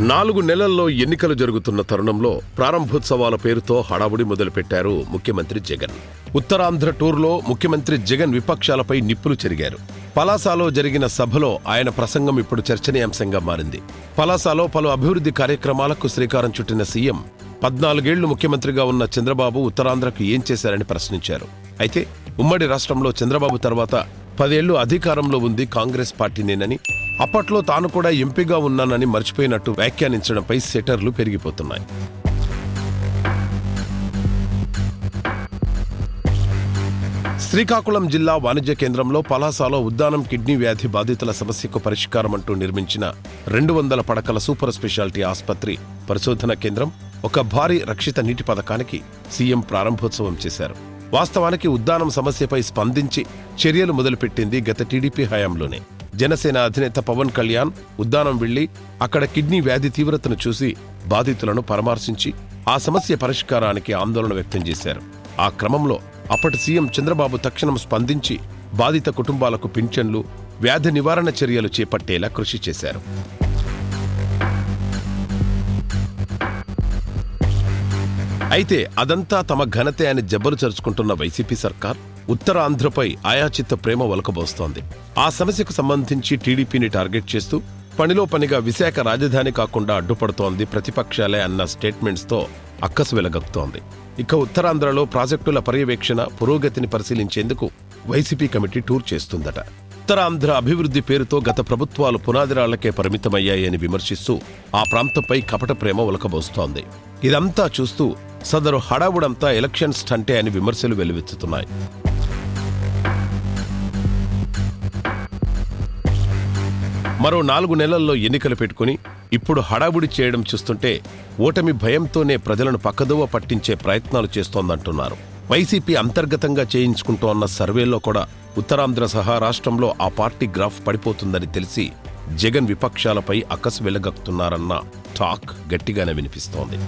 నాలుగు నెలల్లో ఎన్నికలు జరుగుతున్న తరుణంలో ప్రారంభోత్సవాల పేరుతో హడావుడి మొదలుపెట్టారు ముఖ్యమంత్రి జగన్. ఉత్తరాంధ్ర టూర్లో ముఖ్యమంత్రి జగన్ విపక్షాలపై నిప్పులు చెరిగారు. పలాసాలో జరిగిన సభలో ఆయన ప్రసంగం ఇప్పుడు చర్చనీయాంశంగా మారింది. పలాసాలో పలు అభివృద్ధి కార్యక్రమాలకు శ్రీకారం చుట్టిన సీఎం పద్నాలుగేళ్ళు ముఖ్యమంత్రిగా ఉన్న చంద్రబాబు ఉత్తరాంధ్రకు ఏం చేశారని ప్రశ్నించారు. అయితే ఉమ్మడి రాష్ట్రంలో చంద్రబాబు తర్వాత పదేళ్ళు అధికారంలో ఉంది కాంగ్రెస్ పార్టీనేనని. అప్పట్లో తాను కూడా ఎంపీగా ఉన్నానని మర్చిపోయినట్టు వ్యాఖ్యానించడంపై సెటర్లు పెరిగిపోతున్నాయి. శ్రీకాకుళం జిల్లా వాణిజ్య కేంద్రంలో పలాసాలో ఉద్దానం కిడ్నీ వ్యాధి బాధితుల సమస్యకు పరిష్కారం అంటూ నిర్మించిన రెండు వందల పడకల సూపర్ స్పెషాలిటీ ఆసుపత్రి పరిశోధన కేంద్రం ఒక భారీ రక్షిత నీటి పథకానికి సీఎం ప్రారంభోత్సవం చేశారు. వాస్తవానికి ఉద్దానం సమస్యపై స్పందించి చర్యలు మొదలుపెట్టింది గత టీడీపీ హయాంలోనే. జనసేన అధినేత పవన్ కళ్యాణ్ ఉద్దానం వెళ్ళి అక్కడ కిడ్నీ వ్యాధి తీవ్రతను చూసి బాధితులను పరామర్శించి ఆ సమస్య పరిష్కారానికి ఆందోళన వ్యక్తం చేశారు. ఆ క్రమంలో అప్పటి సీఎం చంద్రబాబు తక్షణం స్పందించి బాధిత కుటుంబాలకు పింఛన్లు వ్యాధి నివారణ చర్యలు చేపట్టేలా కృషి చేశారు. అయితే అదంతా తమ ఘనతే అని జబ్బలు చరుచుకుంటున్న వైసీపీ సర్కార్ ఉత్తరాంధ్రపై ఆయాచిత్త ప్రేమ ఒలకబోస్తోంది ఆ సమస్యకు సంబంధించి టీడీపీని టార్గెట్ చేస్తూ పనిలో పనిగా విశాఖ రాజధాని కాకుండా అడ్డుపడుతోంది ప్రతిపక్షాలే అన్న స్టేట్మెంట్స్తో అక్కసు వెలగక్తోంది ఇక ఉత్తరాంధ్రలో ప్రాజెక్టుల పర్యవేక్షణ పురోగతిని పరిశీలించేందుకు వైసీపీ కమిటీ టూర్ చేస్తుందట. ఉత్తరాంధ్ర అభివృద్ధి పేరుతో గత ప్రభుత్వాలు పునాదిరాళ్ళకే పరిమితమయ్యాయని విమర్శిస్తూ ఆ ప్రాంతంపై కపట ప్రేమ ఉలకబోస్తోంది ఇదంతా చూస్తూ సదరు హడావుడంతా ఎలక్షన్ స్టంటే అని విమర్శలు వెలువెత్తుతున్నాయి. మరో నాలుగు నెలల్లో ఎన్నికలు పెట్టుకుని ఇప్పుడు హడావుడి చేయడం చూస్తుంటే ఓటమి భయంతోనే ప్రజలను పక్కదోవ పట్టించే ప్రయత్నాలు చేస్తోందంటున్నారు. వైసీపీ అంతర్గతంగా చేయించుకుంటోన్న సర్వేలో కూడా ఉత్తరాంధ్ర సహా రాష్ట్రంలో ఆ పార్టీ గ్రాఫ్ పడిపోతుందని తెలిసి జగన్ విపక్షాలపై అక్కసు వెలగక్కుతున్నారన్న టాక్ గట్టిగానే వినిపిస్తోంది.